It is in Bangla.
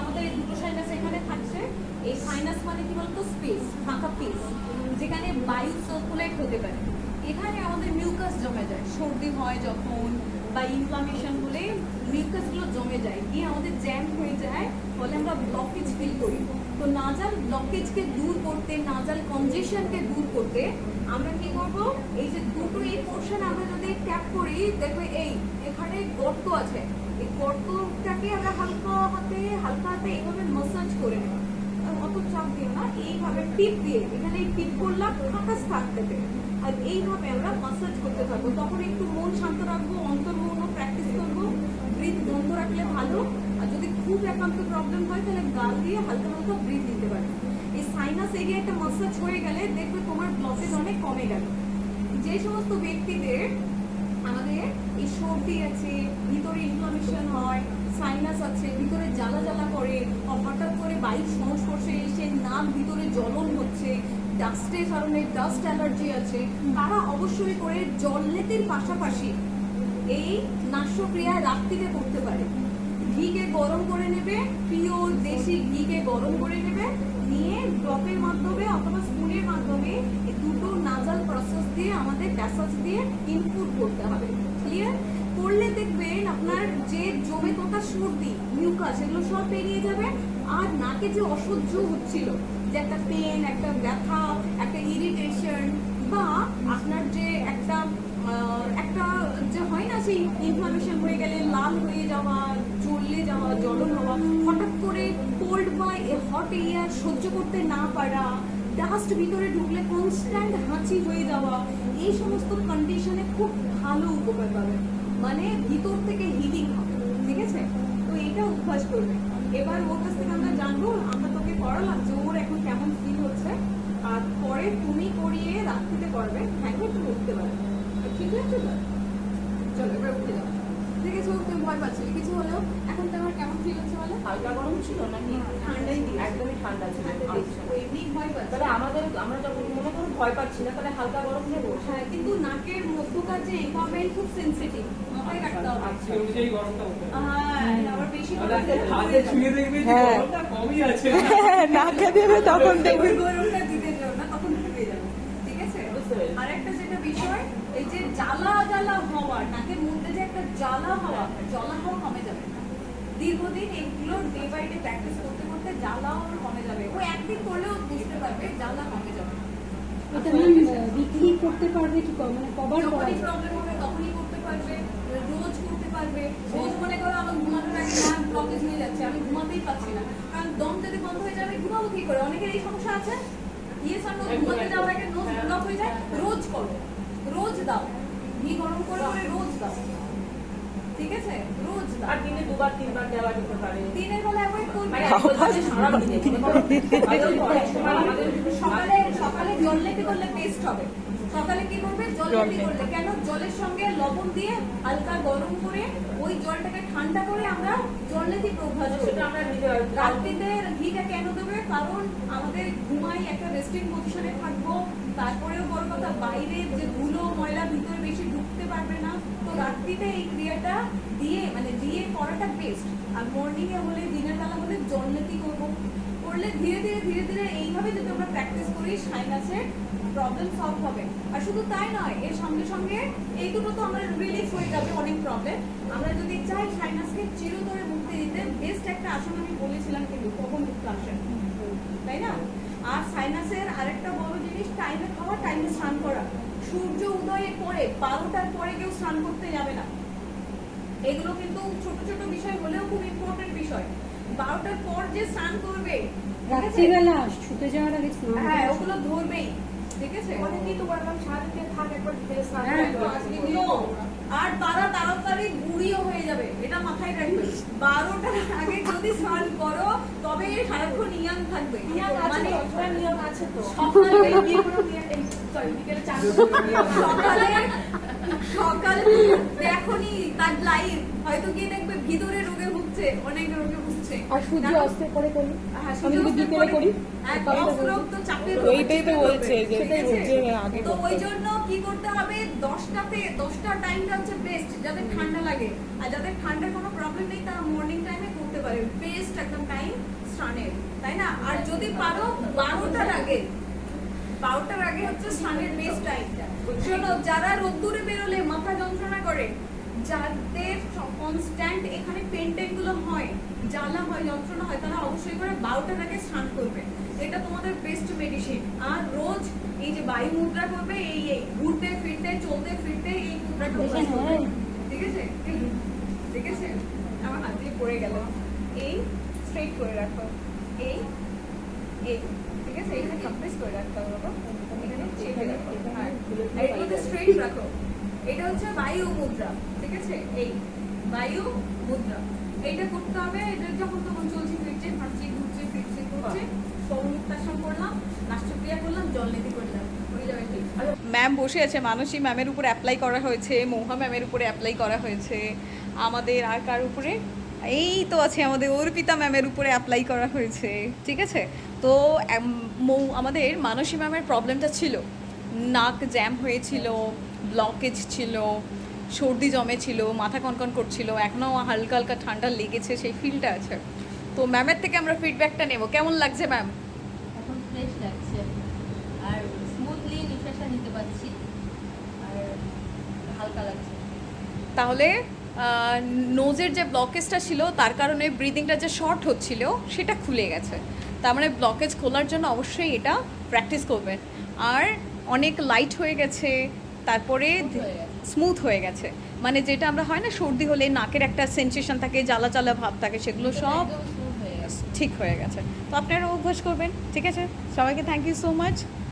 আমাদের দুটো সাইনাস এখানে থাকছে। এই সাইনাস মানে কি বলতো? স্পেস ফাঁকা পিস যেখানে বায়ু সার্কুলেট হতে পারে। এখানে আমাদের মিউকাস জমে যায়। সর্দি হয় যখন বা ইনফ্লামেশন হলে মিউকাসগুলো জমে যায় গিয়ে আমাদের জ্যাম হয়ে যায় ফলে আমরা ব্লকেজ ফিল করি। তো নাজাল ব্লকেজকে দূর করতে, নাজাল কনজেশনকে দূর করতে, আমরা কি করব? এই যে দুটো এই পোর্শন আমরা যদি ট্যাপ করি, দেখবে এই, এখানে গর্ত আছে। এই গর্তটাকে আমরা হালকা হাতে হালকা হাতে এইভাবে মাসাজ করে নেব। অত চাপ দিও না, এইভাবে টিপ দিয়ে, এখানে এই টিপ করলাম ফাঁকা স্থান থেকে আর এইভাবে আমরা মাসাজ করতে থাকব। তখন একটু মন শান্ত রাখব অন্তর্মনও প্র্যাকটিস বন্ধ রাখলে ভালো। আর যদি খুব একান্ত প্রবলেম হয়, তাহলে গাল দিয়ে হালকা হালকা ব্রিথ দিতে পারে। এই সাইনাস এরিয়া একটা মাসাজ হয়ে গেলে দেখবে তোমার ব্লকেজ অনেক কমে গেল। যে সমস্ত ব্যক্তিদের আমাদের এই সর্দি আছে, ভিতরে ইনফ্লামেশন হয় সাইনাস আছে, ভিতরে জ্বালা জ্বালা করে হঠাৎ করে বায়ুর সংস্পর্শে এসে নাক ভিতরে জ্বলন হচ্ছে ডাস্টের কারণে ডাস্ট অ্যালার্জি আছে, তারা অবশ্যই করে জললেতির পাশাপাশি এই নাশ্যক্রিয়া রাত্রিতে করতে পারে। ঘিকে গরম করে নেবে পিওর দেশি ঘিকে গরম করে নেবে, নিয়ে ড্রপের মাধ্যমে অথবা স্পুনের মাধ্যমে দুটো নাজাল প্রসেস দিয়ে আমাদের প্যাসাজ দিয়ে ইনপুট করতে হবে। ক্লিয়ার করলে দেখবেন আপনার যে জমে থাকা সর্দি মিউকাস এগুলো সব পেরিয়ে যাবে। আর নাকে যে অসহ্য হচ্ছিল, যে একটা পেন একটা ব্যথা, একটা ইরিটেশন বা আপনার যে একটা একটা যে হয় না সেই ইনফ্লামেশন হয়ে গেলে, লাল হয়ে যাওয়া জ্বললে যাওয়া জ্বলন হওয়া, হঠাৎ করে কোল্ড বা হট এরিয়া সহ্য করতে না পারা ডাস্ট ভিতরে ঢুকলে কনস্ট্যান্ট হাঁচি হয়ে যাওয়া, এই সমস্ত কন্ডিশনে খুব ভালো উপকার পাবে। মানে ভিতর থেকে হিলিং হবে, ঠিক আছে? তো এটা অভ্যাস করবে। এবার ওর কাছ থেকে আমরা জানব, আমরা তোকে করালাম যে ওর এখন কেমন ফিল হচ্ছে। আর পরে তুমি করিয়ে রাত্রিতে করবে। হ্যাঁ তুমি উঠতে পারবে ঠিক আছে চলো এবার উঠে যাও। দেখেছ তুমি ভয় পাচ্ছিলে কিছু হলেও এখন তোমার কেমন ফিল হচ্ছে বলো? হালকা গরম ছিল নাকি? ঠান্ডাই একদমই ঠান্ডা ছিল আচ্ছা। এমনি ভয় পাচ্ছে। তাহলে আমাদের আমরা যখন মনে করুন ভয় পাচ্ছি না তাহলে হালকা গরম নেব। হ্যাঁ কিন্তু নাকের মধ্যকার যে খুব সেনসিটিভ মাথায় রাখতে হবে। আচ্ছা অনুযায়ী গরমটা হ্যাঁ আবার বেশি করে হাতে ছুঁয়ে দেখবে যে হ্যাঁ। গরমটা কমই আছে। নাকে দেবে তখন দেখবে ওই গরমটা দিতে যাও না তখন ঢুকে যাবে ঠিক আছে বুঝতে পেরেছি। আর একটা যেটা বিষয় এই যে জ্বালা জ্বালা হওয়া নাকের মধ্যে যে একটা জ্বালা হওয়া জ্বালা হওয়া কমে যাবে দীর্ঘদিন এগুলো ডে বাই ডে প্র্যাকটিস করতে করতে জ্বালাও কমে যাবে। ও একদিন করলেও বুঝতে পারবে জ্বালা কমে যাবে। এটা উইকলি করতে পারবে কি মানে করা প্রবলেম হবে তখনই করতে পারবে রোজ করতে পারবে। রোজ মনে করো আমার ঘুমানোর আগে নাক ব্লকেজ হয়ে যাচ্ছে আমি ঘুমাতেই পারছি না। কারণ দম যদি বন্ধ হয়ে যাবে ঘুমাবো কি করে? অনেকের এই সমস্যা আছে। ইয়ে ঘুমাতে যাওয়ার আগে নোজ। ব্লক হয়ে যায় রোজ করো। রোজ দাও। ঘি গরম করে করে রোজ দাও। ঠিক আছে? রোজ দাও। আর দিনে দুবার তিনবার দেওয়া যেতে পারে। দিনের বেলা অ্যাভয়েড করবে। মানে সকালে সকালে জল লেপে করলে বেস্ট হবে। সকালে কি করবে? জল লেপে করলে। কেন? জলের সঙ্গে লবণ দিয়ে হালকা গরম করে ওই জলটাকে ঠান্ডা করে আমরা জল লেপে অভ্যাস সেটা আমরা রাত্রিতে ঘিটা কারণ আমাদের ঘুমাই একটা রেস্টিং পজিশনে থাকব, তারপরেও বড় কথা বাইরে যে ধুলো, ময়লা ভিতরে বেশি ঢুকতে পারবে না। তো রাত্রিতে এই ক্রিয়াটা দিয়ে মানে দিয়ে করাটা বেস্ট আর মর্নিং এ হলে, দিনের বেলা হলে জলনেতি করব। করলে ধীরে ধীরে ধীরে ধীরে এইভাবে যদি আমরা প্র্যাকটিস করি সাইনাসের প্রবলেম সলভ হবে। আর শুধু তাই নয়, এর সঙ্গে সঙ্গে এই দুটো তো আমরা রিলিফ হয়ে যাবে অনেক প্রবলেম আমরা যদি চাই সাইনাসকে চিরতরে মুক্তি দিতে বেস্ট একটা আসন আমি বলেছিলাম কিন্তু, কখন মুক্ত আসেন? তাই না? আর সাইনাসের আরেকটা বড় জিনিস টাইমে খাওয়া টাইমে স্নান করা। সূর্য উদয়ের পরে বারোটার পরে কেউ স্নান করতে যাবে না। এগুলো কিন্তু ছোট ছোট বিষয় হলেও খুব ইম্পর্টেন্ট বিষয়। বারোটার পর যে স্নান করবে? রাত্রিবেলা যাওয়ার আগে হ্যাঁ ওগুলো ধরবেই ঠিক আছে? অনেকেই তো বললাম সারাদিনে থাক একবার বিকেলে স্নান হ্যাঁ, করে পাঁচ আসবি। মিনিট। আর তারা তাড়াতাড়ি বুড়িও হয়ে যাবে এটা মাথায় রাখবে বারোটার আগে যদি স্নান করো তবে সারাক্ষণ ইয়াং থাকবে নিয়ম আছে মানে নিয়ম আছে তো। সকালে। সকালে সকালে দেখনি তার লাইভ হয়তো গিয়ে দেখবে ভিতরে রোগে ভুগছে অনেক রোগে ভুগছে। আর সূর্য অস্তের পরে করি? হ্যাঁ, আমি যদি বিকেলে করি? হ্যাঁ? রোগ তো ওইটাই তো বলছে যে আগে তো ওই জন্য কি করতে হবে? দশটাতে দশটা টাইমটা হচ্ছে বেস্ট যাদের ঠান্ডা লাগে। আর যাদের ঠান্ডার কোনো প্রবলেম নেই তারা মর্নিং টাইমে করতে পারে। বেস্ট একদম টাইম স্নানের তাই না? আর যদি পারো বারোটার আগে বারোটার আগে হচ্ছে স্নানের বেস্ট টাইম শোনো যারা রোদ্দুরে বেরোলে মাথা যন্ত্রণা করে যাদের কনস্ট্যান্ট এখানে পেনগুলো হয় জ্বালা হয় যন্ত্রণা হয় তারা অবশ্যই করে বারোটার আগে স্নান করবে। এটা তোমাদের বেস্ট মেডিসিন আর রোজ এই যে বায়ু মুদ্রা করবে এই এই ঘুরতে ফিরতে চলতে ফিরতে এই মুদ্রাটা অভ্যাস করবে। ঠিক আছে ঠিক আছে আমার হাত দিয়ে পড়ে গেল। এই স্ট্রেট করে রাখো। এই ঠিক আছে? এখানে কমপ্রেস করে রাখতে হবে বাবা। এখানে চেপে রাখো হ্যাঁ আর স্ট্রেট রাখো। এটা হচ্ছে বায়ু মুদ্রা ঠিক আছে? এই বায়ু মুদ্রা। এইটা করতে হবে এটা যখন তখন চলছে ফিরছে হাঁটছি ঘুরছে ফিরছে ঘুরছে। সৌমুক্তাসন করলাম নাষ্টক্রিয়া করলাম জল করলাম। যাবে ঠিক ম্যাম বসে আছে মানসী ম্যামের উপর অ্যাপ্লাই করা হয়েছে মৌহা ম্যামের উপরে অ্যাপ্লাই করা হয়েছে। আমাদের আর কার উপরে? এই তো আছে আমাদের অর্পিতা ম্যামের উপরে অ্যাপ্লাই করা হয়েছে ঠিক আছে? তো মৌ আমাদের মানসী ম্যামের প্রবলেমটা ছিল। নাক জ্যাম হয়েছিল ব্লকেজ ছিল সর্দি জমেছিল মাথা কনকন করছিল এখনও হালকা হালকা ঠান্ডা লেগেছে সেই ফিলটা আছে। তো ম্যামের থেকে আমরা ফিডব্যাকটা নেব। কেমন লাগছে ম্যাম? এখন ফ্রেশ লাগছে। আর স্মুথলি নিঃশ্বাসটা নিতে পারছি। আর হালকা লাগছে। তাহলে নোজের যে ব্লকেজটা ছিল তার কারণে ব্রিদিংটা যে শর্ট হচ্ছিল সেটা খুলে গেছে। তার মানে ব্লকেজ খোলার জন্য অবশ্যই এটা প্র্যাকটিস করবেন। আর অনেক লাইট হয়ে গেছে তারপরে। স্মুথ হয়ে গেছে। মানে যেটা আমরা হয় না সর্দি হলে নাকের একটা সেন্সেশন থাকে জ্বালা জ্বালা ভাব থাকে সেগুলো সব ঠিক হয়ে গেছে। তো আপনারা অভ্যাস করবেন ঠিক আছে? সবাইকে থ্যাংক ইউ সো মাচ